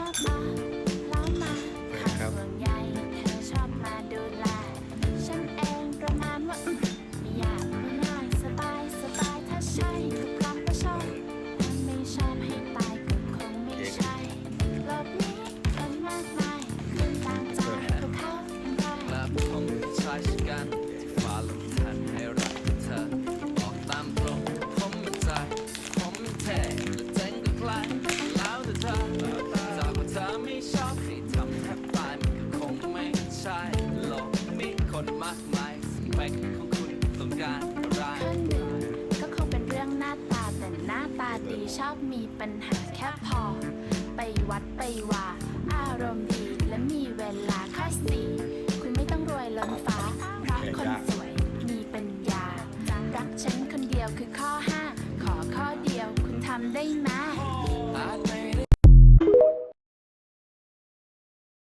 อ ให้ทำแทบตายมันก็คงไม่ใช่หรอกมีคนมากมายสเปคของคุณต้องการอะไรหนึ่งก็คงเป็นเรื่องหน้าตาแต่หน้าตาดีชอบมีปัญหาแค่พอ ไปวัดไปว่า อารมณ์ดีและมีเวลาข้อสี่คุณไม่ต้องรวยล้นฟ้า เพราะคนสวยมีปัญญา รักฉันคนเดียวคือข้อห้าขอข้อเดียวคุณทำได้ไหม